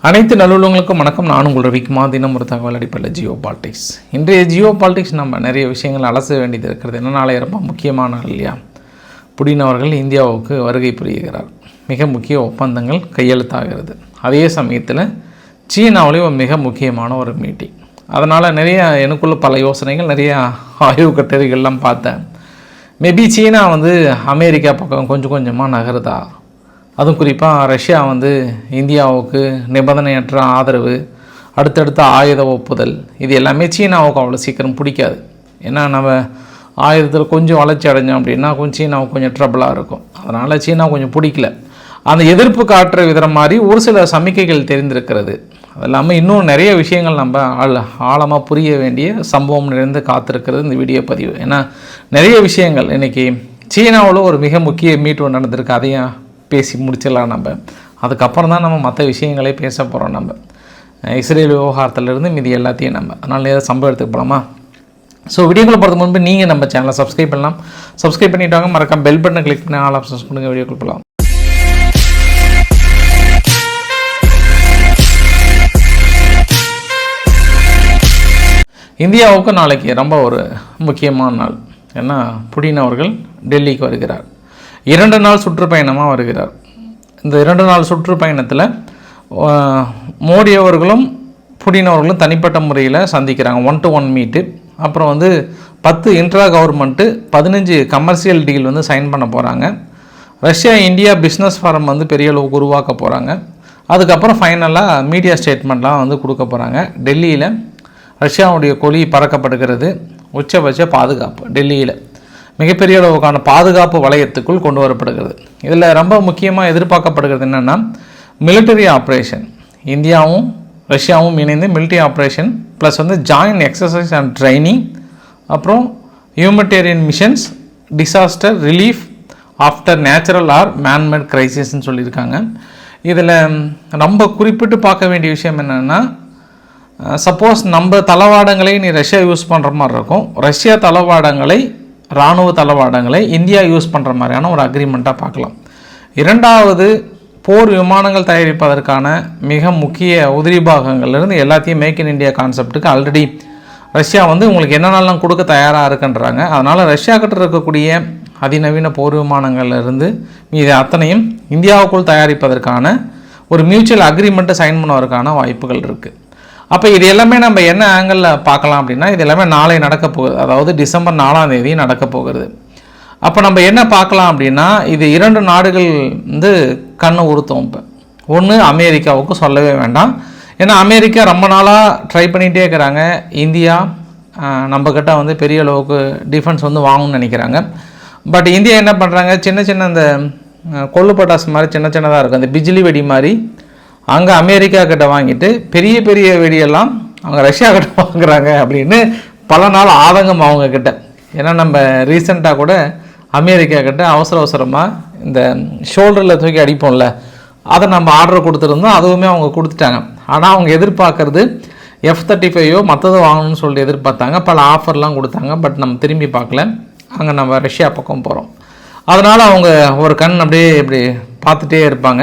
அனைத்து நல்லுள்ளவங்களுக்கும் வணக்கம். நான் உங்கள் ரவிக்குமா தினம் ஒரு தகவல் அடிப்படையில் ஜியோ பாலிடிக்ஸ் இன்றைய ஜியோ பாலிடிக்ஸ் நம்ம நிறைய விஷயங்கள் அலச வேண்டியது இருக்கிறது. என்ன ரொம்ப முக்கியமான இல்லையா? புடின் அவர்கள் இந்தியாவுக்கு வருகை புரிகிறார். மிக முக்கிய ஒப்பந்தங்கள் கையெழுத்தாகிறது. அதே சமயத்தில் சீனாவிலேயும் மிக முக்கியமான ஒரு மீட்டிங் அதனால் நிறைய எனக்குள்ள பல யோசனைகள் நிறைய ஆய்வு கட்டுரைகள்லாம் பார்த்தேன். மேபி சீனா வந்து அமெரிக்கா பக்கம் கொஞ்சம் கொஞ்சமாக நகருதா? அதுவும் குறிப்பாக ரஷ்யா வந்து இந்தியாவுக்கு நிபந்தனையற்ற ஆதரவு அடுத்தடுத்த ஆயுத ஒப்புதல் இது எல்லாமே சீனாவுக்கு அவ்வளோ சீக்கிரம் பிடிக்காது. ஏன்னா நம்ம ஆயுதத்தில் கொஞ்சம் வளர்ச்சி அடைஞ்சோம் அப்படின்னா கொஞ்சம் சீனாவுக்கு கொஞ்சம் ட்ரபிளாக இருக்கும். அதனால் சீனா கொஞ்சம் பிடிக்கல. அந்த எதிர்ப்பு காட்டுற விதம் மாதிரி ஒரு சில சமிக்கைகள் தெரிந்திருக்கிறது. அது இல்லாமல் இன்னும் நிறைய விஷயங்கள் நம்ம ஆழ ஆழமாக புரிய வேண்டிய சம்பவம் நிறைந்து காத்திருக்கிறது இந்த வீடியோ பதிவு. ஏன்னா நிறைய விஷயங்கள் இன்றைக்கி சீனாவில் ஒரு மிக முக்கிய மீட் நடந்திருக்கு. அதையும் பேசி முடிச்சிடலாம் நம்ம. அதுக்கப்புறம் தான் நம்ம மற்ற விஷயங்களே பேச போகிறோம் நம்ம. இஸ்ரேல் விவகாரத்துலேருந்து மீதி எல்லாத்தையும் நம்ம. அதனால் ஏதாவது சம்பவம் எடுத்துக்க போகலாமா ஸோ வீடியோக்குள்ள போகிறதுக்கு முன்பு நீங்கள் நம்ம சேனலை சப்ஸ்கிரைப் பண்ணலாம். சப்ஸ்கிரைப் பண்ணிட்டாங்க மறக்காம பெல் பட்டனை கிளிக் பண்ணி ஆல் ஆப்ஷன்ஸ் கொடுங்க. வீடியோக்குள்ள போகலாம் இந்தியாவுக்கு நாளைக்கு ரொம்ப ஒரு முக்கியமான நாள். ஏன்னா புடின் அவர்கள் டெல்லிக்கு வருகிறார். இரண்டு நாள் சுற்றுப்பயணமாக வருகிறார். இந்த இரண்டு நாள் சுற்றுப்பயணத்தில் மோடி அவர்களும் புடின் அவர்களும் தனிப்பட்ட முறையில் சந்திக்கிறாங்க. ஒன் டு ஒன் மீட்டு அப்புறம் வந்து பத்து இன்ட்ரா கவர்மெண்ட்டு பதினஞ்சு கமர்ஷியல் டீல் வந்து சைன் பண்ண போகிறாங்க ரஷ்யா இந்தியா பிஸ்னஸ் ஃபாரம் வந்து பெரிய அளவுக்கு உருவாக்க போகிறாங்க அதுக்கப்புறம் ஃபைனலாக மீடியா ஸ்டேட்மெண்ட்லாம் வந்து கொடுக்க போகிறாங்க டெல்லியில் ரஷ்யாவுடைய கொடி பறக்கப்படுகிறது. உச்சபட்ச பாதுகாப்பு டெல்லியில். மிகப்பெரிய அளவுக்கான பாதுகாப்பு வளையத்துக்குள் கொண்டு வரப்படுகிறது இதில் ரொம்ப முக்கியமாக எதிர்பார்க்கப்படுகிறது என்னென்னா மிலிட்டரி ஆப்ரேஷன் இந்தியாவும் ரஷ்யாவும் இணைந்து மிலிட்டரி ஆப்ரேஷன் ப்ளஸ் வந்து ஜாயின் எக்ஸசைஸ் அண்ட் ட்ரைனிங் அப்புறம் humanitarian missions disaster relief after natural or manmade கிரைசிஸ்ன்னு சொல்லியிருக்காங்க. இதில் ரொம்ப குறிப்பிட்டு பார்க்க வேண்டிய விஷயம் என்னென்னா சப்போஸ் நம்ம தளவாடங்களை நீ ரஷ்யா யூஸ் பண்ணுற மாதிரி இருக்கும். ரஷ்யா தளவாடங்களை இராணுவ தளவாடங்களை இந்தியா யூஸ் பண்ணுற மாதிரியான ஒரு அக்ரிமெண்ட்டாக பார்க்கலாம். இரண்டாவது போர் விமானங்கள் தயாரிப்பதற்கான மிக முக்கிய உதிரி பாகங்கள்லேருந்து எல்லாத்தையும் மேக் இன் இந்தியா கான்செப்ட்டுக்கு ஆல்ரெடி ரஷ்யா வந்து உங்களுக்கு என்னென்னலாம் கொடுக்க தயாராக இருக்குன்றாங்க. அதனால் ரஷ்யா கிட்ட இருக்கக்கூடிய அதிநவீன போர் விமானங்கள்லேருந்து இது அத்தனையும் இந்தியாவுக்குள் தயாரிப்பதற்கான ஒரு மியூச்சுவல் அக்ரிமெண்ட்டை சைன் பண்ணுவதற்கான வாய்ப்புகள் இருக்குது அப்போ இது எல்லாமே நம்ம என்ன ஆங்கிளில் பார்க்கலாம் அப்படின்னா இது எல்லாமே நாளை நடக்க போகுது. அதாவது டிசம்பர் நாலாம் தேதி நடக்க போகிறது அப்போ நம்ம என்ன பார்க்கலாம் அப்படின்னா இது இரண்டு நாடுகள் வந்து கண்ணு உறுத்தும் இப்போ. ஒன்று அமெரிக்காவுக்கு சொல்லவே வேண்டாம். ஏன்னா அமெரிக்கா ரொம்ப நாளாக ட்ரை பண்ணிகிட்டே இருக்கிறாங்க. இந்தியா நம்மக்கிட்ட வந்து பெரிய அளவுக்கு டிஃபென்ஸ் வந்து வாங்கணும்னு நினைக்கிறாங்க. பட் இந்தியா என்ன பண்ணுறாங்க சின்ன சின்ன அந்த கொள்ளு பட்டாசு மாதிரி சின்ன சின்னதாக இருக்கும். அந்த பிஜிலி வெடி மாதிரி அங்கே அமெரிக்கா கிட்ட வாங்கிட்டு பெரிய பெரிய வெடியெல்லாம் அவங்க ரஷ்யா கிட்ட வாங்குறாங்க அப்படின்னு பல நாள் ஆதங்கம் அவங்க கிட்ட. ஏன்னா நம்ம ரீசெண்டாக கூட அமெரிக்கா கிட்ட அவசர அவசரமாக இந்த ஷோல்டரில் தூக்கி அடிப்போம்ல அதை நம்ம ஆர்டர் கொடுத்துருந்தோம் அதுவுமே அவங்க கொடுத்துட்டாங்க. ஆனால் அவங்க எதிர்பார்க்கறது எஃப் தேர்ட்டி ஃபைவோ மற்றதை வாங்கணும்னு சொல்லிட்டு எதிர்பார்த்தாங்க. பல ஆஃபர்லாம் கொடுத்தாங்க பட் நம்ம திரும்பி பார்க்கல. அங்கே நம்ம ரஷ்யா பக்கம் போகிறோம் அதனால் அவங்க ஒரு கண் அப்படியே இப்படி பார்த்துட்டே இருப்பாங்க.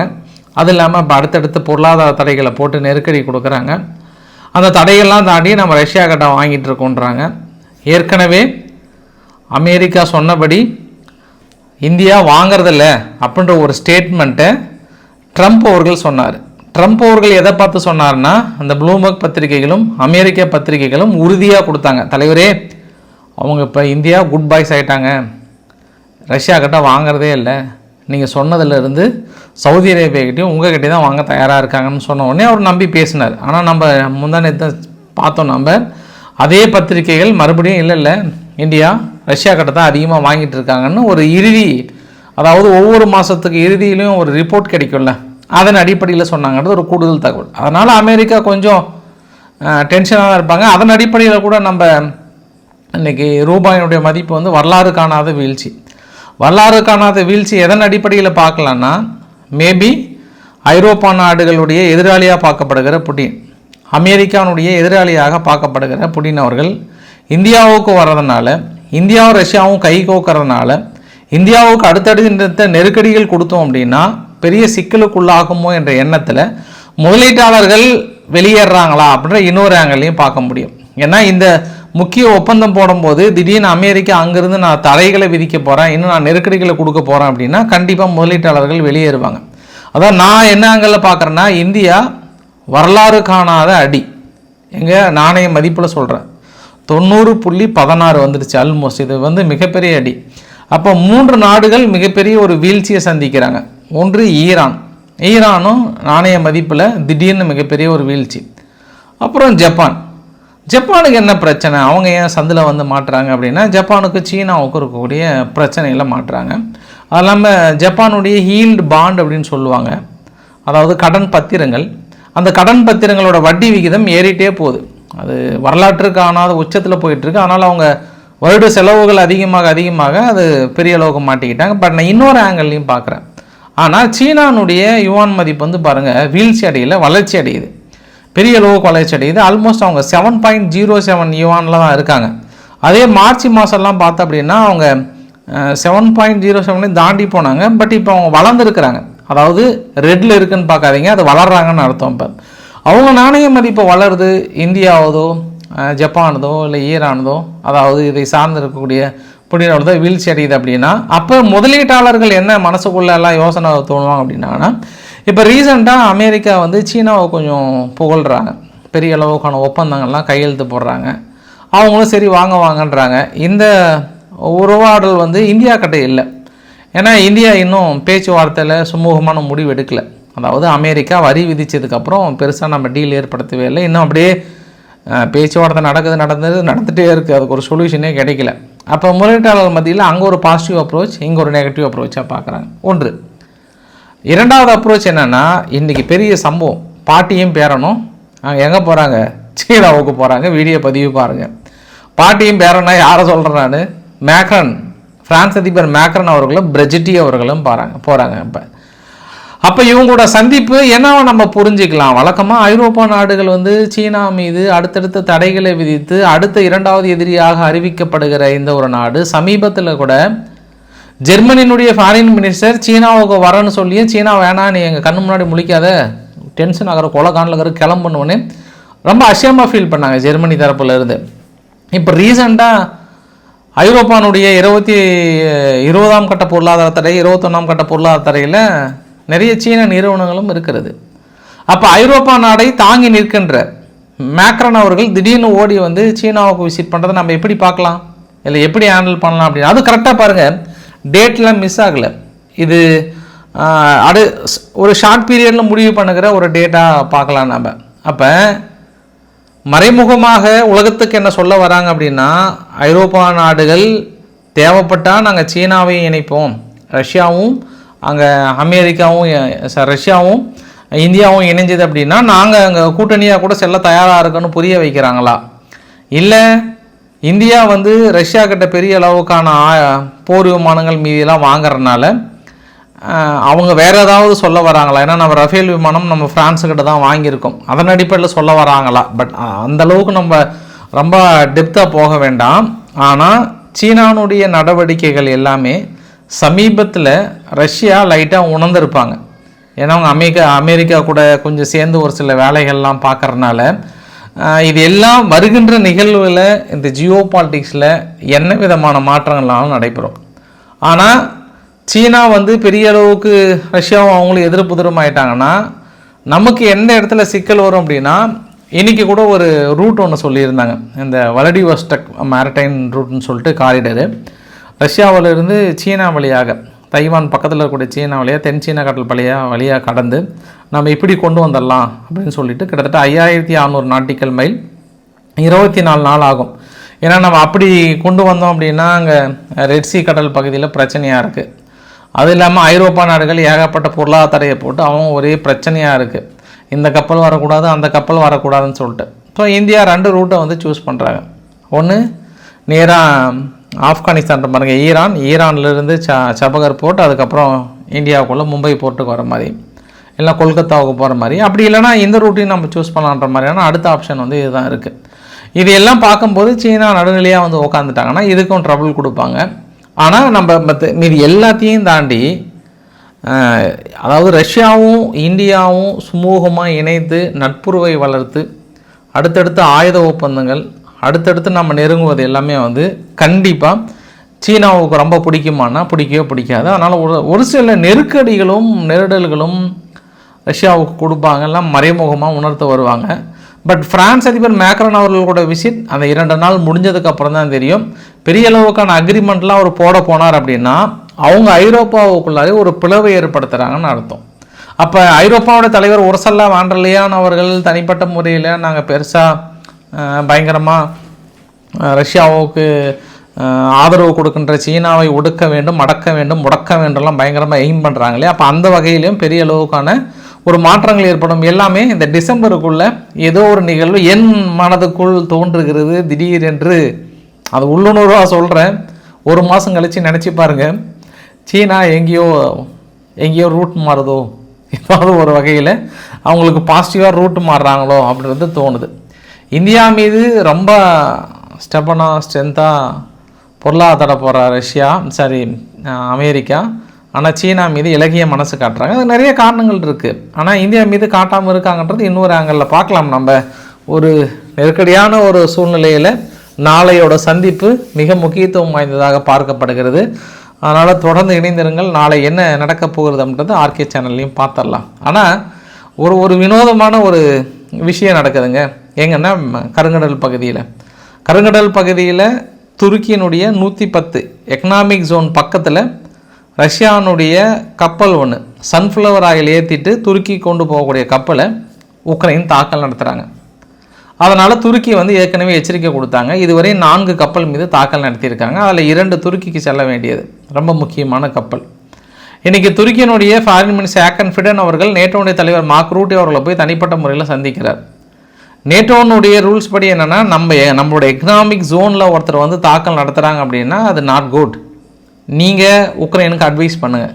அது இல்லாமல் இப்போ அடுத்தடுத்து பொருளாதார தடைகளை போட்டு நெருக்கடி கொடுக்குறாங்க. அந்த தடையெல்லாம் தாண்டி நம்ம ரஷ்யா கிட்ட வாங்கிட்டு இருக்கோன்றாங்க. ஏற்கனவே அமெரிக்கா சொன்னபடி இந்தியா வாங்கிறதில்ல அப்படின்ற ஒரு ஸ்டேட்மெண்ட்டை ட்ரம்ப் அவர்கள் சொன்னார். ட்ரம்ப் அவர்கள் எதை பார்த்து சொன்னார்னா அந்த ப்ளூமர்க் பத்திரிகைகளும் அமெரிக்க பத்திரிகைகளும் உறுதியாக கொடுத்தாங்க. தலைவரே அவங்க இப்போ இந்தியா குட் பாய்ஸ் ஆகிட்டாங்க ரஷ்யா கிட்ட வாங்குறதே இல்லை. நீங்கள் சொன்னதுலேருந்து சவுதி அரேபியாக்கிட்டையும் உங்ககிட்டே தான் வாங்க தயாராக இருக்காங்கன்னு சொன்ன உடனே அவர் நம்பி பேசினார். ஆனால் நம்ம முந்தானத்தை பார்த்தோம் நம்ம. அதே பத்திரிகைகள் மறுபடியும் இல்லை இல்லை. இந்தியா ரஷ்யா கிட்ட தான் அதிகமாக வாங்கிட்டு இருக்காங்கன்னு ஒரு இறுதி அதாவது ஒவ்வொரு மாதத்துக்கு இறுதியிலையும் ஒரு ரிப்போர்ட் கிடைக்கும்ல. அதன் அடிப்படையில் சொன்னாங்கன்றது ஒரு கூடுதல் தகவல். அதனால் அமெரிக்கா கொஞ்சம் டென்ஷனாக தான் இருப்பாங்க. அதன் அடிப்படையில் கூட நம்ம இன்றைக்கி ரூபாயினுடைய மதிப்பு வந்து வரலாறு காணாத வீழ்ச்சி. வரலாறு காணாத வீழ்ச்சி எதன் அடிப்படையில் பார்க்கலான்னா மேபி ஐரோப்பா நாடுகளுடைய எதிராளியாக பார்க்கப்படுகிற புட்டின் அமெரிக்கானுடைய எதிராளியாக பார்க்கப்படுகிற புடின் அவர்கள் இந்தியாவுக்கு வர்றதுனால இந்தியாவும் ரஷ்யாவும் கை கோக்கிறதுனால இந்தியாவுக்கு அடுத்தடுத்த நெருக்கடிகள் கொடுத்தோம் அப்படின்னா பெரிய சிக்கலுக்குள்ளாகுமோ என்ற எண்ணத்தில் முதலீட்டாளர்கள் வெளியேறாங்களா அப்படின்ற இன்னொரு ஆங்கிலையும் பார்க்க முடியும். ஏன்னா இந்த முக்கிய ஒப்பந்தம் போடும்போது திடீர்னு அமெரிக்கா அங்கிருந்து நான் தடைகளை விதிக்க போகிறேன் இன்னும் நான் நெருக்கடிகளை கொடுக்க போகிறேன் அப்படின்னா கண்டிப்பாக முதலீட்டாளர்கள் வெளியேறுவாங்க. அதான் நான் என்ன ஆங்கிளில் பார்க்குறேன்னா இந்தியா வரலாறு காணாத அடி. எங்கள் நாணய மதிப்பில் சொல்கிறேன் தொண்ணூறு புள்ளி பதினாறு வந்துடுச்சு ஆல்மோஸ்ட் இது வந்து மிகப்பெரிய அடி. அப்போ மூன்று நாடுகள் மிகப்பெரிய ஒரு வீழ்ச்சியை சந்திக்கிறாங்க. ஒன்று ஈரான். ஈரானும் நாணய மதிப்பில் திடீர்னு மிகப்பெரிய ஒரு வீழ்ச்சி. அப்புறம் ஜப்பான். ஜப்பானுக்கு என்ன பிரச்சனை? அவங்க ஏன் சந்தில் வந்து மாட்டுறாங்க அப்படின்னா ஜப்பானுக்கு சீனாவுக்கு இருக்கக்கூடிய பிரச்சனையில் மாட்டுறாங்க. அது இல்லாமல் ஜப்பானுடைய ஹீல்டு பாண்ட் அப்படின்னு சொல்லுவாங்க. அதாவது கடன் பத்திரங்கள். அந்த கடன் பத்திரங்களோட வட்டி விகிதம் ஏறிட்டே போகுது. அது வரலாற்று காணாத உச்சத்தில் போயிட்டுருக்கு அதனால் அவங்க வருட செலவுகள் அதிகமாக அதிகமாக அது பெரிய அளவுக்கு மாட்டிக்கிட்டாங்க. பட் நான் இன்னொரு ஆங்கிள்லையும் பார்க்குறேன். ஆனால் சீனானுடைய யுவான் மதிப்பு வந்து பாருங்கள் வீழ்ச்சி அடையில் வளர்ச்சி அடையுது. பெரிய அளவுக்கு வளர்ச்சி அடையுது. ஆல்மோஸ்ட் அவங்க செவன் பாயிண்ட் ஜீரோ செவன் யுவானில் தான் இருக்காங்க. அதே மார்ச் மாதம்லாம் பார்த்தோம் அப்படின்னா அவங்க செவன் பாயிண்ட் ஜீரோ செவன்லையும் தாண்டி போனாங்க. பட் இப்போ அவங்க வளர்ந்துருக்குறாங்க. அதாவது ரெட்டில் இருக்குன்னு பார்க்காதீங்க அது வளர்றாங்கன்னு அர்த்தம் இப்போ. அவங்க நாணய மதிப்பு வளருது. இந்தியாவதோ ஜப்பானதோ இல்லை ஈரானதோ அதாவது இதை சார்ந்து இருக்கக்கூடிய புடினோட வீழ்ச்சி அடையுது அப்படின்னா அப்போ முதலீட்டாளர்கள் என்ன மனசுக்குள்ளெல்லாம் யோசனை தோணுவாங்க அப்படின்னா இப்போ ரீசெண்டாக அமெரிக்கா வந்து சீனாவை கொஞ்சம் புகழ்கிறாங்க பெரிய அளவுக்கான ஒப்பந்தங்கள்லாம் கையெழுத்து போடுறாங்க. அவங்களும் சரி வாங்க வாங்கன்றாங்க. இந்த உறவாடல் வந்து இந்தியா கிட்ட இல்லை. ஏன்னா இந்தியா இன்னும் பேச்சுவார்த்தையில் சுமூகமான முடிவு எடுக்கலை. அதாவது அமெரிக்கா வரி விதித்ததுக்கப்புறம் பெருசாக நம்ம டீல் ஏற்படுத்தவே இல்லை. இன்னும் அப்படியே பேச்சுவார்த்தை நடக்குது நடந்தது நடந்துகிட்டே இருக்குது அதுக்கு ஒரு சொல்யூஷனே கிடைக்கல. அப்போ முதலீட்டாளர் மத்தியில் அங்கே ஒரு பாசிட்டிவ் அப்ரோச் இங்கே ஒரு நெகட்டிவ் அப்ரோச்சாக பார்க்குறாங்க. ஒன்று. இரண்டாவது அப்ரோச் என்னன்னா இன்னைக்கு பெரிய சம்பவம். பாட்டியும் பேரனும் அங்கே எங்கே போகிறாங்க சீனாவுக்கு போகிறாங்க வீடியோ பதிவு பாருங்கள் பாட்டியும் பேரனா யாரை சொல்கிறேன் நான்? மேக்ரன். பிரான்ஸ் அதிபர் மேக்ரன் அவர்களும் பிரெஜிட்டி அவர்களும் போகிறாங்க போகிறாங்க இப்போ. அப்போ இவங்களோட சந்திப்பு என்னவோ நம்ம புரிஞ்சுக்கலாம்? வழக்கமாக ஐரோப்பா நாடுகள் வந்து சீனா மீது அடுத்தடுத்த தடைகளை விதித்து அடுத்த இரண்டாவது எதிரியாக அறிவிக்கப்படுகிற இந்த ஒரு நாடு சமீபத்தில் கூட ஜெர்மனியினுடைய ஃபாரின் மினிஸ்டர் சீனாவுக்கு வரேன்னு சொல்லி சீனா வேணாம் நீ எங்கள் கண்ணு முன்னாடி முழிக்காத. டென்ஷன் ஆகிற கொலகானில் இருக்கிற கிளம்பணுன்னு ரொம்ப அசியமாக ஃபீல் பண்ணாங்க ஜெர்மனி தரப்புல இருந்து. இப்போ ரீசெண்டாக ஐரோப்பானுடைய இருபத்தி இருபதாம் கட்ட பொருளாதார தடை இருபத்தொன்னாம் கட்ட பொருளாதார தடையில் நிறைய சீன நிறுவனங்களும் இருக்கிறது. அப்போ ஐரோப்பா நாடை தாங்கி நிற்கின்ற மேக்ரன் அவர்கள் திடீர்னு ஓடி வந்து சீனாவுக்கு விசிட் பண்ணுறதை நம்ம எப்படி பார்க்கலாம்? இல்லை எப்படி ஹேண்டில் பண்ணலாம் அப்படின்னு. அது கரெக்டாக பாருங்கள் டேட்லாம் மிஸ் ஆகலை. இது அடு ஒரு ஷார்ட் பீரியடில் முடிவு பண்ணுகிற ஒரு டேட்டாக பார்க்கலாம் நம்ம அப்போ மறைமுகமாக உலகத்துக்கு என்ன சொல்ல வராங்க அப்படின்னா ஐரோப்பா நாடுகள் தேவைப்பட்டால் நாங்கள் சீனாவையும் இணைப்போம். ரஷ்யாவும் அங்கே அமெரிக்காவும் ரஷ்யாவும் இந்தியாவும் இணைஞ்சது அப்படின்னா நாங்கள் அங்கே கூட்டணியாக கூட செல்ல தயாராக இருக்கணும்னு புரிய வைக்கிறாங்களா? இல்லை இந்தியா வந்து ரஷ்யா கிட்ட பெரிய அளவுக்கான போர் விமானங்கள் மீதியெல்லாம் வாங்குறதுனால அவங்க வேறு ஏதாவது சொல்ல வராங்களா? ஏன்னா நம்ம ரஃபேல் விமானம் நம்ம ஃப்ரான்ஸுக்கிட்ட தான் வாங்கியிருக்கோம். அதன் அடிப்படையில் சொல்ல வராங்களா? பட் அந்த அளவுக்கு நம்ம ரொம்ப டெப்த்தாக போக வேண்டாம். ஆனால் சீனானுடைய நடவடிக்கைகள் எல்லாமே சமீபத்தில் ரஷ்யா லைட்டாக உணர்ந்திருப்பாங்க. ஏன்னா அவங்க அமெரிக்கா அமெரிக்கா கூட கொஞ்சம் சேர்ந்து ஒரு சில வேலைகள்லாம் பார்க்குறனால இது எல்லாம் வருகின்ற நிகழ்வில் இந்த ஜியோ பாலிட்டிக்ஸில் என்ன விதமான மாற்றங்கள்னாலும் நடைபெறும். ஆனால் சீனா வந்து பெரிய அளவுக்கு ரஷ்யாவும் அவங்களும் எதிர்ப்புதிரும் ஆயிட்டாங்கன்னா நமக்கு எந்த இடத்துல சிக்கல் வரும் அப்படின்னா இன்றைக்கி கூட ஒரு ரூட் ஒன்று சொல்லியிருந்தாங்க. இந்த வலடிவஸ்டக் மேரடைன் ரூட்னு சொல்லிட்டு காரிடரு. ரஷ்யாவிலிருந்து சீனா வழியாக. தைவான் பக்கத்தில் இருக்கக்கூடிய சீனா வழியாக தென் சீனா கடல் வழியாக வழியாக கடந்து நம்ம இப்படி கொண்டு வந்துடலாம் அப்படின்னு சொல்லிட்டு கிட்டத்தட்ட ஐயாயிரத்தி அறநூறு நாட்டிக்கல் மைல் இருபத்தி நாலு நாள் ஆகும். ஏன்னா நம்ம அப்படி கொண்டு வந்தோம் அப்படின்னா அங்கே ரெட்சி கடல் பகுதியில் பிரச்சனையாக இருக்குது அது இல்லாமல் ஐரோப்பா நாடுகள் ஏகப்பட்ட பொருளாதாரத்தடையை போட்டு அவங்க ஒரே பிரச்சனையாக இருக்குது இந்த கப்பல் வரக்கூடாது அந்த கப்பல் வரக்கூடாதுன்னு சொல்லிட்டு. ஸோ இந்தியா ரெண்டு ரூட்டை வந்து சூஸ் பண்ணுறாங்க ஒன்று நேராக ஆப்கானிஸ்தான் பாருங்கள் ஈரான். ஈரான்லேருந்து ச சபகர் போர்ட் அதுக்கப்புறம் இந்தியாவுக்குள்ளே மும்பை போர்ட்டுக்கு வர மாதிரி. இல்லை கொல்கத்தாவுக்கு போகிற மாதிரி. அப்படி இல்லைன்னா இந்த ரூட்டையும் நம்ம சூஸ் பண்ணலான்ற மாதிரியான அடுத்த ஆப்ஷன் வந்து இதுதான் இருக்குது இது எல்லாம் பார்க்கும்போது சீனா நடுநிலையாக வந்து உக்காந்துட்டாங்கன்னா இதுக்கும் ட்ரபுள் கொடுப்பாங்க. ஆனால் நம்ம மற்ற மீதி எல்லாத்தையும் தாண்டி அதாவது ரஷ்யாவும் இந்தியாவும் சுமூகமாக இணைத்து நட்புறவை வளர்த்து அடுத்தடுத்த ஆயுத ஒப்பந்தங்கள் அடுத்தடுத்து நம்ம நெருங்குவது எல்லாமே வந்து கண்டிப்பாக சீனாவுக்கு ரொம்ப பிடிக்குமானா பிடிக்கவே பிடிக்காது. அதனால் ஒரு ஒரு சில நெருக்கடிகளும் நெருடல்களும் ரஷ்யாவுக்கு கொடுப்பாங்க எல்லாம் மறைமுகமாக உணர்த்த வருவாங்க. பட் பிரான்ஸ் அதிபர் மேக்ரன் அவர்களோட விசிட் அந்த இரண்டு நாள் முடிஞ்சதுக்கப்புறம் தான் தெரியும். பெரிய அளவுக்கான அக்ரிமெண்ட்லாம் அவர் போட போனார் அப்படின்னா அவங்க ஐரோப்பாவுக்குள்ளாரே ஒரு பிளவை ஏற்படுத்துகிறாங்கன்னு அர்த்தம். அப்போ ஐரோப்பாவோட தலைவர் உரசல்லா வாண்டர்லியான் அவர்கள் தனிப்பட்ட முறையில் நாங்கள் பெருசாக பயங்கரமாக ரஷ்யாவுக்கு ஆதரவு கொடுக்கின்ற சீனாவை ஒடுக்க வேண்டும் அடக்க வேண்டும் முடக்க வேண்டும்லாம் பயங்கரமாக எய்ம் பண்ணுறாங்களே அப்போ அந்த வகையிலையும் பெரிய அளவுக்கான ஒரு மாற்றங்கள் ஏற்படும். எல்லாமே இந்த டிசம்பருக்குள்ள ஏதோ ஒரு நிகழ்வு என் மனதுக்குள் தோன்றுகிறது திடீர் என்று அது உள்ளுணர்வாக சொல்கிறேன் ஒரு மாதம் கழித்து நினச்சி பாருங்கள் சீனா எங்கேயோ எங்கேயோ ரூட் மாறுதோ? ஏதாவது ஒரு வகையில் அவங்களுக்கு பாசிட்டிவாக ரூட் மாறுறாங்களோ அப்படின்றது தோணுது. இந்தியா மீது ரொம்ப ஸ்டெபனாக ஸ்ட்ரென்த்தாக பொருளாதார போகிற ரஷ்யா சாரி அமெரிக்கா ஆனால் சீனா மீது இலகிய மனசு காட்டுறாங்க. அது நிறைய காரணங்கள் இருக்குது ஆனால் இந்தியா மீது காட்டாமல் இருக்காங்கன்றது இன்னொரு ஆங்கிளில் பார்க்கலாம். நம்ம ஒரு நெருக்கடியான ஒரு சூழ்நிலையில் நாளையோட சந்திப்பு மிக முக்கியத்துவம் வாய்ந்ததாக பார்க்கப்படுகிறது. அதனால் தொடர்ந்து இணைந்திருங்கள். நாளை என்ன நடக்க போகிறது அப்படின்றது ஆர்கே சேனல்லையும் பார்த்துடலாம். ஆனால் ஒரு ஒரு வினோதமான ஒரு விஷயம் நடக்குதுங்க. எங்கன்னா ம- கருங்கடல் பகுதியில். கருங்கடல் பகுதியில் துருக்கியினுடைய நூற்றி பத்து எக்கனாமிக் ஜோன் பக்கத்தில் ரஷ்யானுடைய கப்பல் ஒன்று சன்ஃப்ளவர் ஆயில் ஏற்றிட்டு துருக்கி கொண்டு போகக்கூடிய கப்பலை உக்ரைன் தாக்கல் நடத்துகிறாங்க அதனால் துருக்கி வந்து ஏற்கனவே எச்சரிக்கை கொடுத்தாங்க. இதுவரை நான்கு கப்பல் மீது தாக்கல் நடத்தியிருக்காங்க. அதில் இரண்டு துருக்கிக்கு செல்ல வேண்டியது. ரொம்ப முக்கியமான கப்பல். இன்றைக்கி துருக்கியினுடைய ஃபாரின் மினிஸ்டர் ஆக்கன் ஃபிடன் அவர்கள் நேட்டோனுடைய தலைவர் மார்க் ரூட்டி அவர்களை போய் தனிப்பட்ட முறையில் சந்திக்கிறார். நேட்டோனுடைய ரூல்ஸ் படி என்னன்னா நம்ம நம்மளோட எக்கனாமிக் ஜோனில் ஒருத்தர் வந்து தாக்கல் நடத்துகிறாங்க அப்படின்னா அது நாட் குட் நீங்கள் உக்ரைனுக்கு அட்வைஸ் பண்ணுங்கள்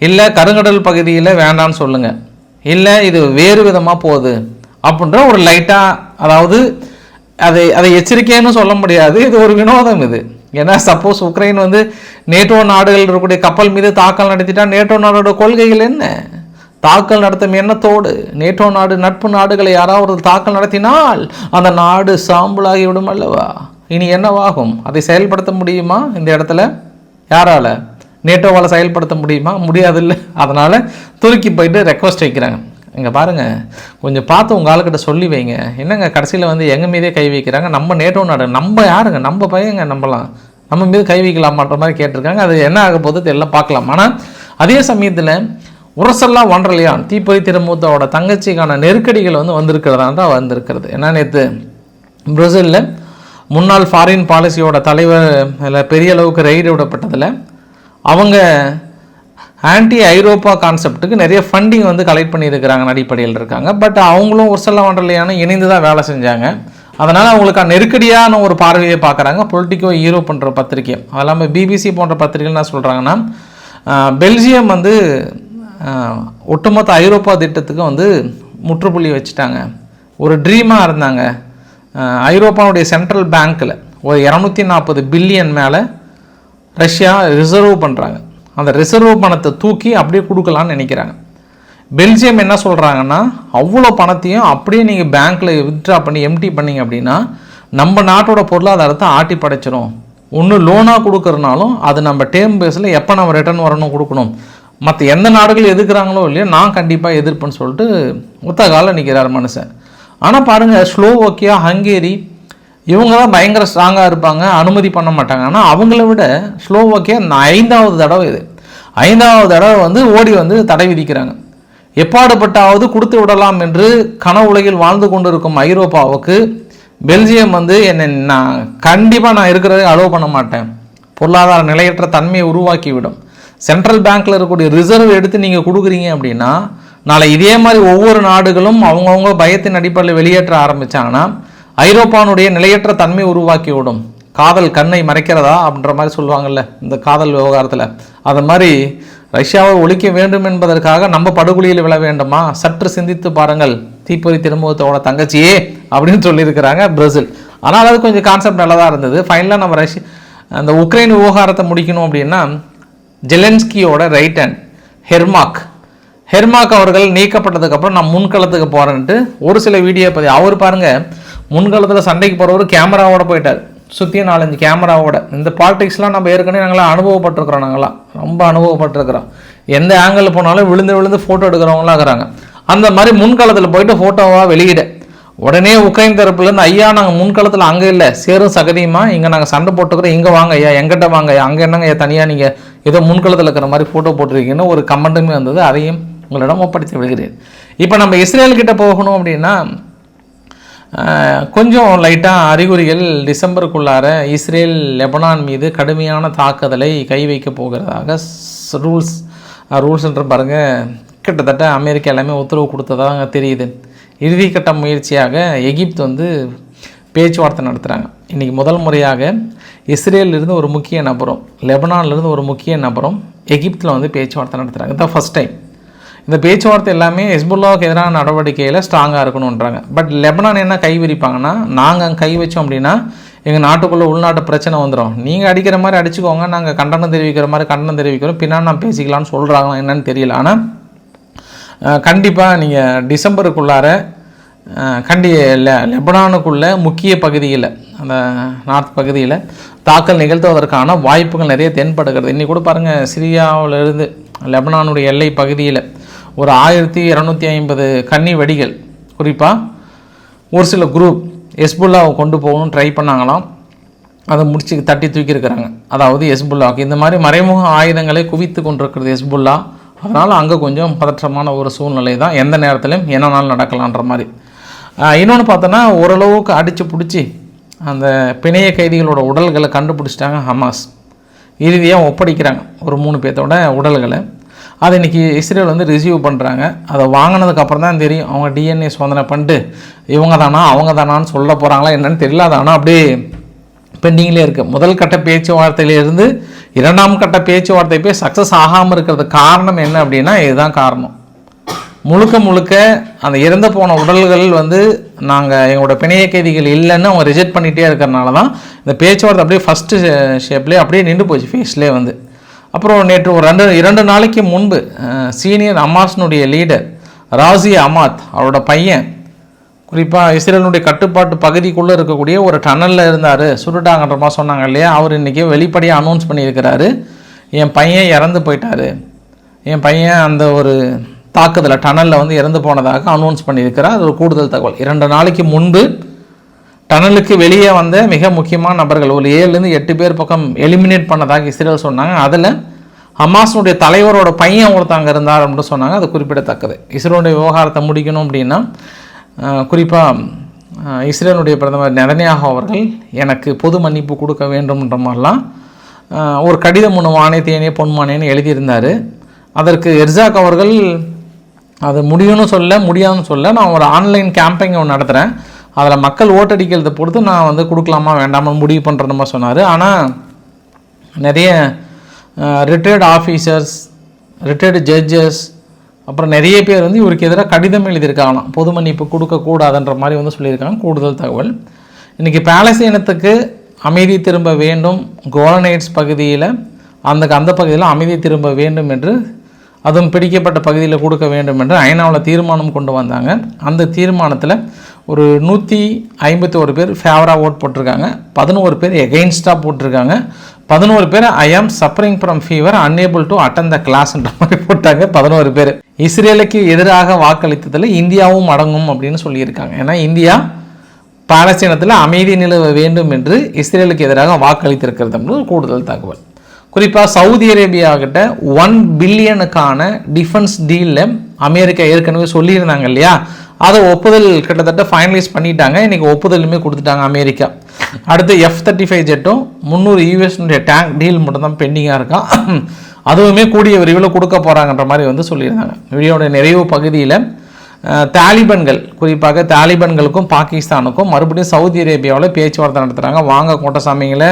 இல்லை கருங்கடல் பகுதியில் வேண்டான்னு சொல்லுங்கள் இல்லை இது வேறு விதமாக போகுது. அப்படின்ற ஒரு லைட்டாக அதாவது அதை அதை எச்சரிக்கைன்னு சொல்ல முடியாது. இது ஒரு வினோதம் இது. ஏன்னா சப்போஸ் உக்ரைன் வந்து நேட்டோ நாடுகள் இருக்கக்கூடிய கப்பல் மீது தாக்கல் நடத்திட்டா நேட்டோ நாடோட கொள்கைகள் என்ன? தாக்கல் நடத்தும் எண்ணத்தோடு நேட்டோ நாடு நட்பு நாடுகளை யாராவது தாக்கல் நடத்தினால் அந்த நாடு சாம்பலாகிவிடும் அல்லவா? இனி என்னவாகும்? அதை செயல்படுத்த முடியுமா இந்த இடத்துல? யாரால? நேட்டோவால் செயல்படுத்த முடியுமா? முடியாதுல்ல. அதனால் துருக்கி போயிட்டு ரெக்வஸ்ட் வைக்கிறாங்க. இங்கே பாருங்கள் கொஞ்சம் பார்த்து உங்கள் ஆளுக்கிட்ட சொல்லி வைங்க. என்னங்க கடைசியில் வந்து எங்கள் மீதே கை வைக்கிறாங்க? நம்ம நேட்டோ நாடு நம்ம யாருங்க? நம்ம பையங்க நம்பலாம் நம்ம மீது கை வைக்கலாமான்ற மாதிரி கேட்டிருக்காங்க. அது என்ன ஆக போகுது எல்லாம் பார்க்கலாம். ஆனால் அதே சமயத்தில் உரசல்லா ஒன்றலையான் தீப்பதி திருமூத்தாவோட தங்கச்சிக்கான நெருக்கடிகள் வந்து வந்திருக்கிறதா தான் வந்திருக்கிறது. ஏன்னா நேற்று பிரேசிலில் முன்னாள் ஃபாரின் பாலிசியோட தலைவர் இல்லை பெரிய அளவுக்கு ரெய்டு விடப்பட்டதில் அவங்க ஆன்டி ஐரோப்பா கான்செப்ட்டுக்கு நிறைய ஃபண்டிங் வந்து கலெக்ட் பண்ணியிருக்கிறாங்க அடிப்படையில் இருக்காங்க. பட் அவங்களும் உர்சல்லா ஒன்றலையான இணைந்து தான் வேலை செஞ்சாங்க. அதனால் அவங்களுக்கு நெருக்கடியான ஒரு பார்வையை பார்க்குறாங்க. பொலிட்டிக்கோ யூரோப்ன்ற பத்திரிகை. அது இல்லாமல் பிபிசி போன்ற பத்திரிகைகள் என்ன சொல்கிறாங்கன்னா பெல்ஜியம் வந்து ஒட்டுமொத்த ஐரோப்பா திட்டத்துக்கு வந்து முற்றுப்புள்ளி வச்சுட்டாங்க. ஒரு ட்ரீமாக இருந்தாங்க. ஐரோப்பாவுடைய சென்ட்ரல் பேங்க்கில் ஒரு இரநூத்தி நாற்பது பில்லியன் மேலே ரஷ்யா ரிசர்வ் பண்ணுறாங்க அந்த ரிசர்வ் பணத்தை தூக்கி அப்படியே கொடுக்கலான்னு நினைக்கிறாங்க. பெல்ஜியம் என்ன சொல்கிறாங்கன்னா அவ்வளோ பணத்தையும் அப்படியே நீங்கள் பேங்க்கில் வித்ட்ரா பண்ணி எம்டி பண்ணீங்க அப்படின்னா நம்ம நாட்டோட பொருளாதாரத்தை ஆட்டி படைச்சிரும். ஒன்று லோனாக கொடுக்குறனாலும் அது நம்ம டேர்ம் பேஸில் எப்போ நம்ம ரிட்டர்ன் வரணும் கொடுக்கணும். மற்ற எந்த நாடுகள் எதிர்க்கிறாங்களோ இல்லையோ நான் கண்டிப்பாக எதிர்ப்பேன்னு சொல்லிட்டு ஒத்த காலில் நிற்கிறார் மனுஷன். ஆனால் பாருங்கள் ஸ்லோவோக்கியா ஹங்கேரி இவங்க தான் பயங்கர ஸ்ட்ராங்காக இருப்பாங்க அனுமதி பண்ண மாட்டாங்க. ஆனால் அவங்கள விட ஸ்லோவோக்கியா ந- ஐந்தாவது தடவை இது. ஐந்தாவது தடவை வந்து ஓடி வந்து தடை விதிக்கிறாங்க. எப்பாடுபட்டாவது கொடுத்து விடலாம் என்று கனவுலகில் வாழ்ந்து கொண்டிருக்கும் ஐரோப்பாவுக்கு பெல்ஜியம் வந்து என்னை நான் கண்டிப்பாக நான் இருக்கிறதே அலோவ் பண்ண மாட்டேன். பொருளாதார நிலையற்ற தன்மையை உருவாக்கிவிடும். சென்ட்ரல் பேங்க்ல இருக்கக்கூடிய ரிசர்வ் எடுத்து நீங்கள் கொடுக்குறீங்க அப்படின்னா நாளை இதே மாதிரி ஒவ்வொரு நாடுகளும் அவங்கவுங்க பயத்தின் அடிப்படையில் வெளியேற்ற ஆரம்பிச்சாங்கன்னா ஐரோப்பானுடைய நிலையற்ற தன்மை உருவாக்கி விடும். காதல் கண்ணை மறைக்கிறதா அப்படின்ற மாதிரி சொல்லுவாங்கல்ல இந்த காதல் விவகாரத்தில். அது மாதிரி ரஷ்யாவை ஒழிக்க வேண்டும் என்பதற்காக நம்ம படுகொலியில் விழ வேண்டுமா? சற்று சிந்தித்து பாருங்கள். தீப்பொறி திருமுகத்தோட தங்கச்சியே அப்படின்னு சொல்லியிருக்கிறாங்க பிரேசில். ஆனால் அது கொஞ்சம் கான்செப்ட் நல்லா தான் இருந்தது. ஃபைனலாக நம்ம ரஷ்ய அந்த உக்ரைன் விவகாரத்தை முடிக்கணும் அப்படின்னா ஜெலன்ஸ்கியோட ரைட் ஹேண்ட் ஹெர்மாக். ஹெர்மாக் அவர்கள் நீக்கப்பட்டதுக்கப்புறம் நான் முன்களத்துக்கு போகிறேன்ட்டு ஒரு சில வீடியோ பற்றி அவர் பாருங்கள் முன்களத்தில் சண்டைக்கு போகிறவர் கேமராவோட போயிட்டார். சுற்றியும் நாலஞ்சு கேமராவோட இந்த பாலிடிக்ஸ்லாம் நம்ம ஏற்கனவே நாங்களாம் அனுபவப்பட்டிருக்கிறோம் நாங்களாம் ரொம்ப அனுபவப்பட்டிருக்கிறோம். எந்த ஆங்கிள் போனாலும் விழுந்து விழுந்து ஃபோட்டோ எடுக்கிறவங்களாம் இருக்கிறாங்க. அந்த மாதிரி முன்களத்தில் போயிட்டு ஃபோட்டோவாக வெளியிட உடனே உக்ரைன் தரப்புலேருந்து ஐயா நாங்கள் முன்களத்தில் அங்கே இல்லை. சேரும் சகதியுமா? இங்கே நாங்கள் சண்டை போட்டுக்கிறோம். இங்கே வாங்க ஐயா. எங்கிட்ட வாங்க ஐயா. அங்கே என்னங்க ஐயா? தனியாக நீங்கள் ஏதோ முன்களத்தில் இருக்கிற மாதிரி ஃபோட்டோ போட்டிருக்கீங்கன்னு ஒரு கமெண்ட்டுமே வந்தது. அதையும் உங்களிடம் ஒப்படைத்து விடுகிறேன். இப்போ நம்ம இஸ்ரேல்கிட்ட போகணும் அப்படின்னா கொஞ்சம் லைட்டாக அறிகுறிகள் டிசம்பருக்குள்ளார இஸ்ரேல் லெபனான் மீது கடுமையான தாக்குதலை கை வைக்க போகிறதாக ரூல்ஸ் ரூல்ஸ்ன்ற பாருங்க. கிட்டத்தட்ட அமெரிக்கா எல்லாமே உத்தரவு கொடுத்ததாக தெரியுது. இறுதிக்கட்ட முயற்சியாக எகிப்து வந்து பேச்சுவார்த்தை நடத்துகிறாங்க இன்றைக்கி முதல் முறையாக இஸ்ரேலிருந்து ஒரு முக்கிய நபரும் லெபனான்லேருந்து ஒரு முக்கிய நபரும் எகிப்தில் வந்து பேச்சுவார்த்தை நடத்துகிறாங்க இதான் ஃபஸ்ட் டைம் இந்த பேச்சுவார்த்தை எல்லாமே ஹெஸ்புல்லாவுக்கு எதிரான நடவடிக்கையில் ஸ்ட்ராங்காக இருக்கணுன்றாங்க பட் லெபனான் என்ன கை விரிப்பாங்கன்னா நாங்கள் அங்கே கை வச்சோம் அப்படின்னா எங்கள் நாட்டுக்குள்ளே உள்நாட்டு பிரச்சனை வந்துடும் நீங்கள் அடிக்கிற மாதிரி அடிச்சுக்கோங்க நாங்கள் கண்டனம் தெரிவிக்கிற மாதிரி கண்டனம் தெரிவிக்கிறோம். பின்னாடி நான் பேசிக்கலாம்னு சொல்கிறாங்களா என்னன்னு தெரியல. ஆனால் கண்டிப்பாக நீங்கள் டிசம்பருக்குள்ளார கண்டி லெ லெபனானுக்குள்ள முக்கிய பகுதியில் அந்த நார்த் பகுதியில் தாக்கல் நிகழ்த்துவதற்கான வாய்ப்புகள் நிறைய தென்படுகிறது. இன்றைக்கி கூட பாருங்கள் சிரியாவிலிருந்து லெபனானுடைய எல்லை பகுதியில் ஒரு ஆயிரத்தி இரநூத்தி ஐம்பது கன்னி வெடிகள் குறிப்பாக ஒரு சில குரூப் எஸ்புல்லாவை கொண்டு போகணும்னு ட்ரை பண்ணாங்களாம். அதை முடிச்சு தட்டி தூக்கியிருக்கிறாங்க. அதாவது எஸ்புல்லாவுக்கு இந்த மாதிரி மறைமுக ஆயுதங்களை குவித்து கொண்டிருக்கிறது எஸ்புல்லா அதனால் அங்கே கொஞ்சம் பதற்றமான ஒரு சூழ்நிலை தான் எந்த நேரத்திலையும் என்னனாலும் நடக்கலான்ற மாதிரி. இன்னொன்று பார்த்தோன்னா ஓரளவுக்கு அடித்து பிடிச்சி அந்த பிணைய கைதிகளோட உடல்களை கண்டுபிடிச்சிட்டாங்க ஹமாஸ். இறுதியாக ஒப்படைக்கிறாங்க. ஒரு மூணு பேர்த்தோட உடல்களை. அதை இன்றைக்கி இஸ்ரேல் வந்து ரிசீவ் பண்ணுறாங்க அதை வாங்கினதுக்கப்புறம் தான் தெரியும். அவங்க டிஎன்ஏ சோதனை பண்ணிட்டு இவங்க தானா? அவங்க தானான்னு சொல்ல போகிறாங்களா என்னன்னு தெரியல. அது ஆனால் அப்படியே பெண்டிங்லேயே இருக்குது முதல் கட்ட பேச்சுவார்த்தையிலேருந்து இரண்டாம் கட்ட பேச்சுவார்த்தை போய் சக்ஸஸ் ஆகாமல் இருக்கிறது காரணம் என்ன அப்படின்னா இதுதான் காரணம். முழுக்க முழுக்க அந்த இறந்து போன உடல்கள் வந்து நாங்கள் எங்களோட பிணைய கைதிகள் இல்லைன்னு அவங்க ரிஜெக்ட் பண்ணிகிட்டே இருக்கிறனால தான் இந்த பேச்சுவார்த்தை அப்படியே ஃபஸ்ட்டு ஷேப்லேயே அப்படியே நின்று போச்சு ஃபேஸ்லேயே வந்து. அப்புறம் நேற்று ஒரு ரெண்டு இரண்டு நாளைக்கு முன்பு சீனியர் அமாஸ்னுடைய லீடர் ராசி அமாத் அவரோட பையன் குறிப்பாக இஸ்ரேலுடைய கட்டுப்பாட்டு பகுதிக்குள்ளே இருக்கக்கூடிய ஒரு டனலில் இருந்தார் சுருட்டாங்கன்ற மாதிரி சொன்னாங்க இல்லையா? அவர் இன்றைக்கி வெளிப்படையாக அனௌன்ஸ் பண்ணியிருக்கிறாரு. என் பையன் இறந்து போயிட்டாரு. என் பையன் அந்த ஒரு தாக்குதலில் டனலில் வந்து இறந்து போனதாக அனௌன்ஸ் பண்ணியிருக்கிறார். அது ஒரு கூடுதல் தகவல். இரண்டு நாளைக்கு முன்பு டனலுக்கு வெளியே வந்த மிக முக்கியமான நபர்கள் ஒரு ஏழுலேருந்து எட்டு பேர் பக்கம் எலிமினேட் பண்ணதாக இஸ்ரேல் சொன்னாங்க. அதில் ஹமாஸுடைய தலைவரோட பையன் ஒருத்தங்க இருந்தார் அப்படின்னு சொன்னாங்க. அது குறிப்பிடத்தக்கது. இஸ்ரோடைய விவகாரத்தை முடிக்கணும் அப்படின்னா குறிப்பாக இஸ்ரேலுடைய பிரதமர் நெதன்யாகு அவர்கள் எனக்கு பொது மன்னிப்பு கொடுக்க வேண்டும்ன்ற மாதிரிலாம் ஒரு கடிதம் ஒன்று வானே தேனே பொன்மானேன்னு எழுதியிருந்தார். அதற்கு எர்ஜாக் அவர்கள் அது முடியும்னு சொல்ல முடியாதுன்னு சொல்ல நான் ஒரு ஆன்லைன் கேம்பெயின் ஒன்று நடத்துகிறேன் அதில் மக்கள் ஓட்டடிக்கிறதை பொறுத்து நான் வந்து கொடுக்கலாமா வேண்டாமா முடிவு பண்ணுற மாதிரி சொன்னார். ஆனால் நிறைய ரிட்டையர்டு ஆஃபீஸர்ஸ் ரிட்டையர்டு ஜட்ஜஸ் அப்புறம் நிறைய பேர் வந்து இவருக்கு எதிராக கடிதம் எழுதியிருக்காங்களாம். பொது மன்னிப்பு கொடுக்கக்கூடாதுன்ற மாதிரி வந்து சொல்லியிருக்காங்க கூடுதல் தகவல். இன்றைக்கி பேலஸ்தீனத்துக்கு அமைதி திரும்ப வேண்டும். கோலனைட்ஸ் பகுதியில் அந்த அந்த பகுதியில் அமைதி திரும்ப வேண்டும் என்று அதுவும் பிடிக்கப்பட்ட பகுதியில் கொடுக்க வேண்டும் என்று ஐநாவில் தீர்மானம் கொண்டு வந்தாங்க. அந்த தீர்மானத்தில் ஒரு நூற்றி ஐம்பத்தி ஒரு பேர் ஃபேவராக ஓட் போட்டிருக்காங்க. பதினோரு பேர் எகெயின்ஸ்டாக போட்டிருக்காங்க. பதினோரு பேர் I am suffering from fever unable to attend the கிளாஸ்ன்ற மாதிரி போட்டாங்க பதினோரு பேர். இஸ்ரேலுக்கு எதிராக வாக்களித்ததில் இந்தியாவும் அடங்கும் அப்படின்னு சொல்லியிருக்காங்க. ஏன்னா இந்தியா பாலஸ்தீனத்தில் அமைதி நிலவ வேண்டும் என்று இஸ்ரேலுக்கு எதிராக வாக்களித்திருக்கிறது என்பது கூடுதல் தகவல். குறிப்பாக சவுதி அரேபியா கிட்ட ஒன் பில்லியனுக்கான டிஃபென்ஸ் டீலில் அமெரிக்கா ஏற்கனவே சொல்லியிருந்தாங்க இல்லையா? அதை ஒப்புதல் கிட்டத்தட்ட ஃபைனலைஸ் பண்ணிட்டாங்க. இன்றைக்கி ஒப்புதலுமே கொடுத்துட்டாங்க அமெரிக்கா. அடுத்து எஃப் தேர்ட்டி ஃபைவ் ஜெட்டும் முந்நூறு யூஎஸ்னுடைய டேங்க் டீல் மட்டும்தான் பெண்டிங்காக இருக்கான் அதுவுமே கூடிய விரைவில் கொடுக்க போகிறாங்கன்ற மாதிரி வந்து சொல்லியிருந்தாங்க. வீடியோட நிறைவு பகுதியில் தாலிபன்கள் குறிப்பாக தாலிபன்களுக்கும் பாகிஸ்தானுக்கும் மறுபடியும் சவுதி அரேபியாவில் பேச்சுவார்த்தை நடத்துகிறாங்க வாங்க கோட்டசாமிங்களை.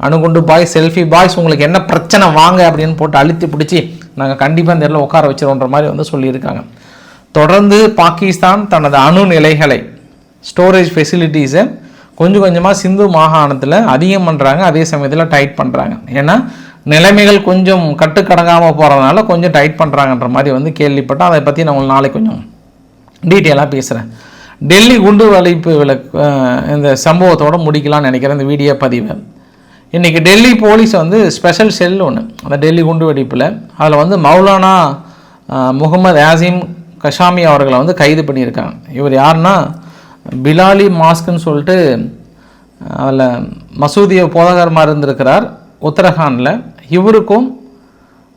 அணுகுண்டு பாய் செல்ஃபி பாய்ஸ் உங்களுக்கு என்ன பிரச்சனை? வாங்க அப்படின்னு போட்டு அழுத்தி பிடிச்சி நாங்கள் கண்டிப்பாக இந்த இடத்துல உட்கார வச்சிரோன்ற மாதிரி வந்து சொல்லியிருக்காங்க. தொடர்ந்து பாகிஸ்தான் தனது அணு நிலைகளை ஸ்டோரேஜ் ஃபெசிலிட்டிஸை கொஞ்சம் கொஞ்சமாக சிந்து மாகாணத்தில் அதிகம் பண்ணுறாங்க அதே சமயத்தில் டைட் பண்ணுறாங்க ஏன்னா நிலைமைகள் கொஞ்சம் கட்டுக்கடங்காமல் போகிறதுனால கொஞ்சம் டைட் பண்ணுறாங்கன்ற மாதிரி வந்து கேள்விப்பட்டேன் அதை பற்றி நான் உங்களுக்கு நாளைக்கு கொஞ்சம் டீட்டெயிலாக பேசுகிறேன் டெல்லி குண்டு வலிப்பு விளக்கு இந்த சம்பவத்தோட முடிக்கலாம்னு நினைக்கிறேன் இந்த வீடியோ பதிவை. இன்றைக்கி டெல்லி போலீஸ் வந்து ஸ்பெஷல் செல் ஒன்று அந்த டெல்லி குண்டு வெடிப்பில். அதில் வந்து மௌலானா முகமது ஆசிம் கஷாமி அவர்களை வந்து கைது பண்ணியிருக்காங்க. இவர் யாருன்னா பிலாலி மாஸ்க்குன்னு சொல்லிட்டு அதில் மசூதிய போதகரமாக இருந்திருக்கிறார் உத்தரகாண்டில். இவருக்கும்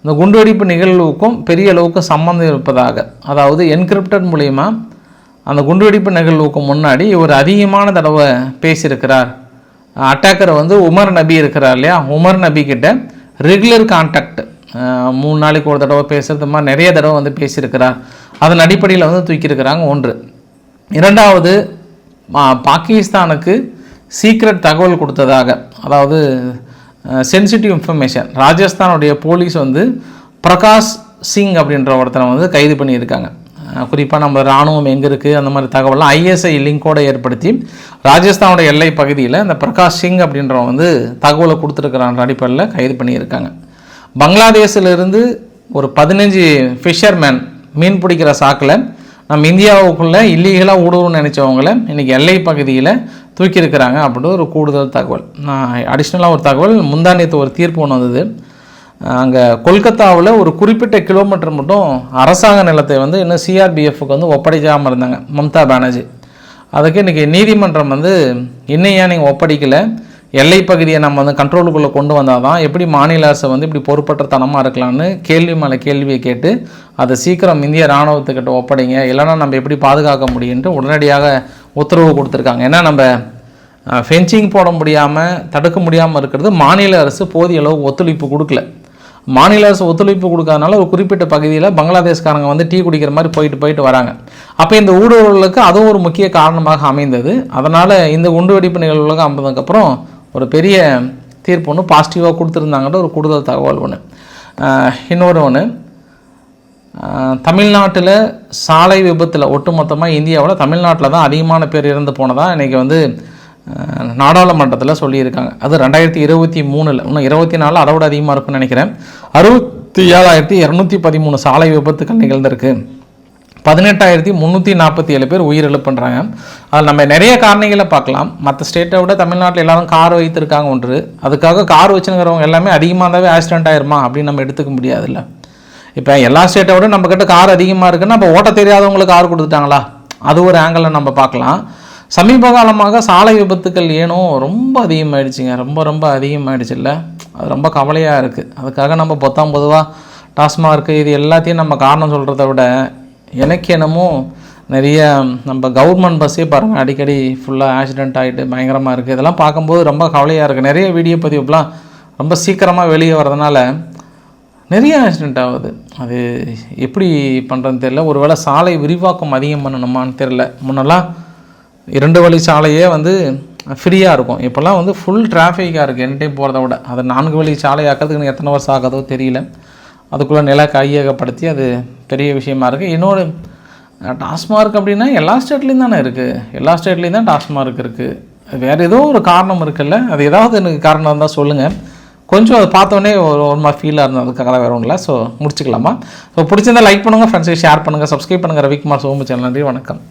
இந்த குண்டுவெடிப்பு நிகழ்வுக்கும் பெரிய அளவுக்கு சம்மந்தம் இருப்பதாக அதாவது என்கிரிப்டட் மூலிமா அந்த குண்டுவெடிப்பு நிகழ்வுக்கு முன்னாடி இவர் அதிகமான தடவை பேசியிருக்கிறார். அட்டாக்கர் வந்து உமர் நபி இருக்கிறார் இல்லையா? உமர் நபி கிட்ட ரெகுலர் கான்டாக்ட் மூணு நாளைக்கு ஒரு தடவை பேசுகிறது மாதிரி நிறைய தடவை வந்து பேசியிருக்கிறார். அதன் அடிப்படையில் வந்து தூக்கியிருக்கிறாங்க ஒன்று. இரண்டாவது பாகிஸ்தானுக்கு சீக்ரெட் தகவல் கொடுத்ததாக அதாவது சென்சிட்டிவ் இன்ஃபர்மேஷன் ராஜஸ்தானுடைய போலீஸ் வந்து பிரகாஷ் சிங் அப்படின்ற ஒருத்தனை வந்து கைது பண்ணியிருக்காங்க. குறிப்பாக நம்ம இராணுவம் எங்கே இருக்குது அந்த மாதிரி தகவலாம் ஐஎஸ்ஐ லிங்கோடு ஏற்படுத்தி ராஜஸ்தானோட எல்லை பகுதியில் இந்த பிரகாஷ் சிங் அப்படின்றவன் வந்து தகவலை கொடுத்துருக்குறான்ற அடிப்படையில் கைது பண்ணியிருக்காங்க. பங்களாதேஷிலிருந்து ஒரு பதினஞ்சு ஃபிஷர்மேன் மீன் பிடிக்கிற சாக்கில் நம்ம இந்தியாவுக்குள்ளே இல்லீகலாக ஊடுருவணும்னு நினச்சவங்கள இன்றைக்கி எல்லை பகுதியில் தூக்கியிருக்கிறாங்க அப்படின்னு ஒரு கூடுதல் தகவல். நான் அடிஷ்னலாக ஒரு தகவல் முந்தானியத்து ஒரு தீர்ப்பு ஒன்று வந்தது. அங்கே கொல்கத்தாவில் ஒரு குறிப்பிட்ட கிலோமீட்டர் மட்டும் அரசாங்க நிலத்தை வந்து இன்னும் சிஆர்பிஎஃப்க்கு வந்து ஒப்படைக்காமல் இருந்தாங்க மம்தா பானர்ஜி. அதுக்கு இன்றைக்கி நீதிமன்றம் வந்து இன்னையா நீங்கள் ஒப்படைக்கலை? எல்லை பகுதியை நம்ம வந்து கண்ட்ரோலுக்குள்ளே கொண்டு வந்தால் தான் எப்படி மாநில அரசு வந்து இப்படி பொறுப்பற்ற தனமாக இருக்கலாம்னு கேள்வி மேலே கேள்வியை கேட்டு அதை சீக்கிரம் இந்திய இராணுவத்துக்கிட்ட ஒப்படைங்க இல்லைன்னா நம்ம எப்படி பாதுகாக்க முடியும்ட்டு உடனடியாக உத்தரவு கொடுத்துருக்காங்க. ஏன்னா நம்ம ஃபென்சிங் போட முடியாமல் தடுக்க முடியாமல் இருக்கிறது மாநில அரசு போதிய அளவு ஒத்துழைப்பு கொடுக்கல. மாநில அரசு ஒத்துழைப்பு கொடுக்காதனால ஒரு குறிப்பிட்ட பகுதியில் பங்களாதேஷ்காரங்க வந்து டீ குடிக்கிற மாதிரி போயிட்டு போயிட்டு வராங்க. அப்போ இந்த ஊடுருவலுக்கு அதுவும் ஒரு முக்கிய காரணமாக அமைந்தது. அதனால் இந்த குண்டுவெடிப்பு நிகழ்வுகளுக்கு அமைந்ததுக்கப்புறம் ஒரு பெரிய தீர்ப்பு ஒன்று பாசிட்டிவாக கொடுத்துருந்தாங்கன்ற ஒரு கூடுதல் தகவல் ஒன்று இன்னொரு ஒன்று தமிழ்நாட்டில் சாலை விபத்தில் ஒட்டுமொத்தமாக இந்தியாவில் தமிழ்நாட்டில் தான் அதிகமான பேர் இறந்து போனதாக இன்றைக்கி வந்து நாடாளுமன்றத்தில் சொல்லியிருக்காங்க. அது ரெண்டாயிரத்தி இருபத்தி மூணில் இன்னும் இருபத்தி நாலு அதை விட அதிகமாக இருக்கும்னு நினைக்கிறேன். அறுபத்தி ஏழாயிரத்தி இரநூத்தி பதிமூணு சாலை விபத்துக்கள் நிகழ்ந்திருக்கு. பதினெட்டாயிரத்தி முந்நூற்றி நாற்பத்தி ஏழு பேர் உயிரிழப்புன்றாங்க அதில் நம்ம நிறைய காரணிகளை பார்க்கலாம். மற்ற ஸ்டேட்டை விட தமிழ்நாட்டில் எல்லாரும் கார் வைத்திருக்காங்க ஒன்று. அதுக்காக கார் வச்சுங்கிறவங்க எல்லாமே அதிகமாக இருந்தாவே ஆக்சிடென்ட் ஆயிருமா அப்படின்னு நம்ம எடுத்துக்க முடியாதுல்ல. இப்போ எல்லா ஸ்டேட்டை விட நம்மக்கிட்ட கார் அதிகமாக இருக்குன்னா அப்போ ஓட்ட தெரியாதவங்களுக்கு கார் கொடுத்துட்டாங்களா? அது ஒரு ஆங்கிளில் நம்ம பார்க்கலாம். சமீப காலமாக சாலை விபத்துக்கள் ஏனோ ரொம்ப அதிகமாகிடுச்சிங்க ரொம்ப ரொம்ப அதிகமாயிடுச்சுல்ல. அது ரொம்ப கவலையாக இருக்குது அதுக்காக நம்ம பொத்தாம் பொதுவாக டாஸ்மார்க்கு இது எல்லாத்தையும் நம்ம காரணம் சொல்கிறத விட எனக்கு என்னமோ நிறைய நம்ம கவர்மெண்ட் பஸ்ஸே பாருங்கள் அடிக்கடி ஃபுல்லாக ஆக்சிடென்ட் ஆகிட்டு பயங்கரமாக இருக்குது இதெல்லாம் பார்க்கும்போது ரொம்ப கவலையாக இருக்குது நிறைய வீடியோ பதிவுலாம் ரொம்ப சீக்கிரமாக வெளியே வரதுனால நிறைய ஆக்சிடென்ட் ஆகுது. அது எப்படி பண்ணுறதுன்னு தெரில ஒருவேளை சாலை விரிவாக்கம் அதிகம் பண்ணணுமான்னு தெரில முன்னெல்லாம் இரண்டு வழி சாலையே வந்து ஃப்ரீயாக இருக்கும். இப்போல்லாம் வந்து ஃபுல் டிராஃபிக்காக இருக்குது எனி டைம் போகிறத விட. அது நான்கு வழி சாலையாக்கிறதுக்கு இன்னும் எத்தனை வருஷம் ஆகாதோ தெரியல. அதுக்குள்ளே நில கையகப்படுத்தி அது பெரிய விஷயமா இருக்குது இன்னொரு டாஸ்மார்க் அப்படின்னா எல்லா ஸ்டேட்லேயும் தானே இருக்குது எல்லா ஸ்டேட்லேயும் தான் டாஸ்மார்க் இருக்குது வேறு ஏதோ ஒரு காரணம் இருக்குல்ல. அது ஏதாவது எனக்கு காரணம் இருந்தால் சொல்லுங்கள் கொஞ்சம் அதை பார்த்தோன்னே ஒரு ஒரு மாதிரி ஃபீலாக இருந்தது. அதுக்காக வேறு ஒன்றும் இல்லை ஸோ முடிச்சுக்கலாமா? ஸோ பிடிச்சிருந்தால் லைக் பண்ணுங்கள் ஃப்ரெண்ட்ஸுக்கு ஷேர் பண்ணுங்கள் சப்ஸ்கிரைப் பண்ணுங்கள் ரவிக்குமார் சோமு சேனல் நன்றி வணக்கம்.